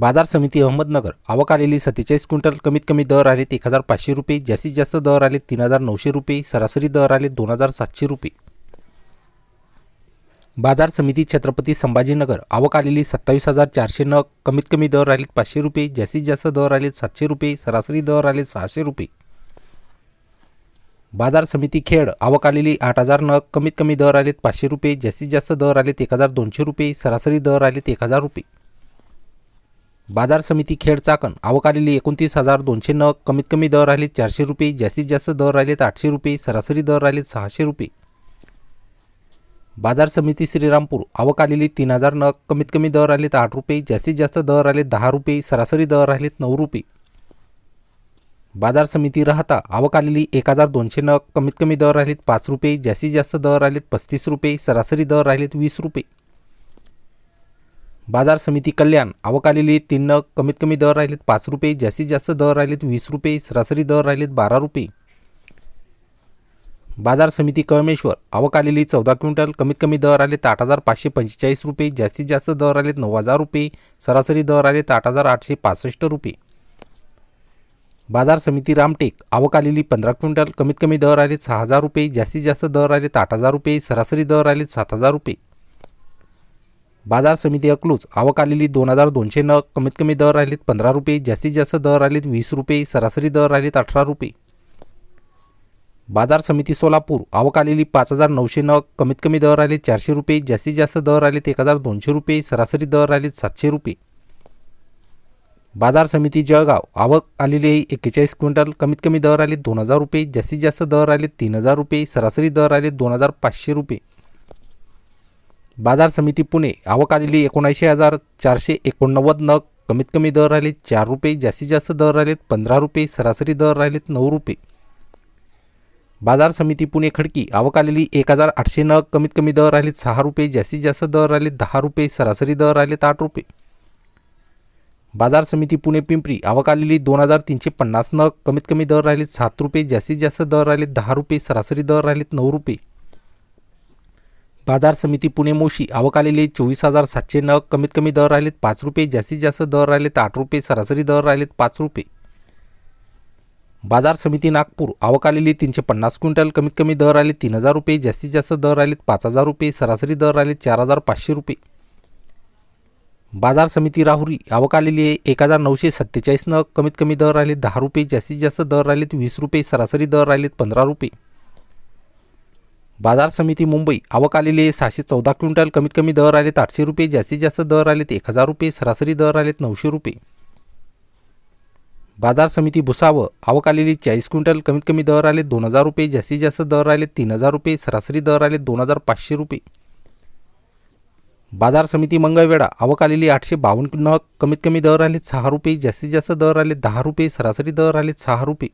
बाजार समिती अहमदनगर आवक आलेली सत्तेचाळीस क्विंटल कमीत कमी दर आलेत एक हजार पाचशे रुपये जास्तीत जास्त दर आले तीन हजार नऊशे रुपये सरासरी दर आले दोन हजार सातशे रुपये. बाजार समिती छत्रपती संभाजीनगर आवक आलेली सत्तावीस हजार चारशे नग कमीत कमी दर आलेत पाचशे रुपये जास्तीत जास्त दर आलेत सातशे रुपये सरासरी दर आले सहाशे रुपये. बाजार समिती खेड आवक आलेली आठ हजार नग कमीत कमी दर आलेत पाचशे रुपये जास्तीत जास्त दर आलेत एक हजार दोनशे रुपये सरासरी दर आलेत एक हजार रुपये. बाजार समिती खेड चाकण. आवक आलेली एकोणतीस हजार दोनशे नग. कमीत कमी दर राहिलेत चारशे रुपये. जास्तीत जास्त दर राहिलेत आठशे रुपये. सरासरी दर राहिले सहाशे रुपये. बाजार समिती श्रीरामपूर. आवक आलेली तीन हजार नग. कमीत कमी दर आलेत आठ रुपये. जास्तीत जास्त दर आले दहा रुपये. सरासरी दर आलेत नऊ रुपये. बाजार समिती राहता. आवक आलेली एक हजार दोनशे नग. कमीत कमी दर आलेत पाच रुपये. जास्तीत जास्त दर आलेत पस्तीस रुपये. सरासरी दर आलेत वीस रुपये. बाजार समिती कल्याण आवक तीन नग कमीत कमी दर राहिलेत पाच रुपये जास्तीत जास्त दर राहिलेत वीस रुपये सरासरी दर राहिलेत बारा रुपये. बाजार समिती कळमेश्वर आवकालेली चौदा क्विंटल कमीत कमी दर आलेत आठ हजार पाचशे पंचेचाळीस रुपये जास्तीत जास्त दर आलेत नऊ हजार रुपये सरासरी दर आलेत आठ हजार आठशे पासष्ट रुपये. बाजार समिती रामटेक आवक पंधरा क्विंटल कमीत कमी दर आलेत सहा हजार रुपये जास्तीत जास्त दर आलेत आठ हजार रुपये सरासरी दर आलेत सात हजार रुपये. बाजार समिती अकलूज. आवक आलेली दोन हजार दोनशे नग कमीत कमी दर राहिलेत पंधरा रुपये जास्तीत जास्त दर आलेत वीस रुपये सरासरी दर राहिलेत अठरा रुपये. बाजार समिती सोलापूर. आवक आलेली पाच हजार नऊशे नग कमीत कमी दर आलेत चारशे रुपये जास्तीत जास्त दर आलेत एक हजार दोनशे रुपये सरासरी दर राहिलेत सातशे रुपये. बाजार समिती जळगाव. आवक आलेली एक्केचाळीस क्विंटल कमीत कमी दर आले दोन हजार रुपये जास्तीत जास्त दर आले तीन हजार रुपये सरासरी दर आले दोन हजार पाचशे रुपये. बाजार समिती पुणे आवक आलेली एकोणऐंशी हजार चारशे एकोणनव्वद नग. कमीत कमी दर राहिलेत चार रुपये जास्तीत जास्त दर राहिलेत पंधरा रुपये सरासरी दर राहिलेत नऊ रुपये. बाजार समिती पुणे खडकी आवक आलेली एक हजार आठशे नग. कमीत कमी दर राहिलेत सहा रुपये जास्तीत जास्त दर राहिलेत दहा रुपये सरासरी दर राहिलेत आठ रुपये. बाजार समिती पुणे पिंपरी आवक आलेली दोन हजार तीनशे पन्नास नग. कमीत कमी दर राहिलेत सात रुपये जास्तीत जास्त दर राहिलेत दहा रुपये सरासरी दर राहिलेत नऊ रुपये. बाजार समिती पुणे मोशी. आवक चोवीस हजार सातशे नग. कमीत कमी दर राहिलेत पाच रुपये. जास्तीत जास्त दर राहिलेत आठ रुपये. सरासरी दर राहिलेत पाच रुपये. बाजार समिती नागपूर. आवक आलेली तीनशे पन्नास क्विंटल. कमीत कमी दर आले तीन हजार रुपये. जास्तीत जास्त दर राहिलेत पाच हजार रुपये. सरासरी दर राहिलेत चार हजार पाचशे रुपये. बाजार समिती राहुरी. आवक आलेली आहे एक हजार नऊशे सत्तेचाळीस नग. कमीत कमी दर राहिले दहा रुपये. जास्तीत जास्त दर राहिलेत वीस रुपये. सरासरी दर राहिलेत पंधरा रुपये. बाजार समिती मुंबई. आवक आलेले सहाशे चौदा क्विंटल. कमीत कमी दर आलेत आठशे रुपये. जास्तीत जास्त दर आलेत एक हजार रुपये. सरासरी दर आलेत नऊशे रुपये. बाजार समिती भुसावळ आवक आलेली चाळीस क्विंटल. कमीत कमी दर आले दोन हजार रुपये. जास्तीत जास्त दर आले तीन हजार रुपये. सरासरी दर आले दोन हजार पाचशे रुपये. बाजार समिती मंगळवेढा. आवक आलेली आठशे बावन्न कमीत कमी दर आले सहा रुपये. जास्तीत जास्त दर आले दहा रुपये. सरासरी दर आले सहा रुपये.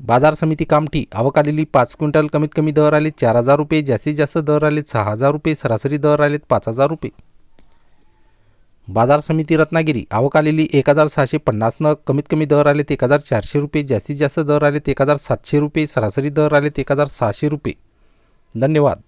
बाजार समिती कामठी अवकालेली पाच क्विंटल कमीत कमी दर आले चार हजार रुपये जास्तीत जास्त दर आले सहा हजार रुपये सरासरी दर आलेत पाच हजार रुपये. बाजार समिती रत्नागिरी अवकालेली एक हजार सहाशे पन्नास नग कमीत कमी दर आलेत एक हजार चारशे रुपये जास्तीत जास्त दर आलेत एक हजार सातशे रुपये सरासरी दर आलेत एक हजार सहाशे रुपये. धन्यवाद.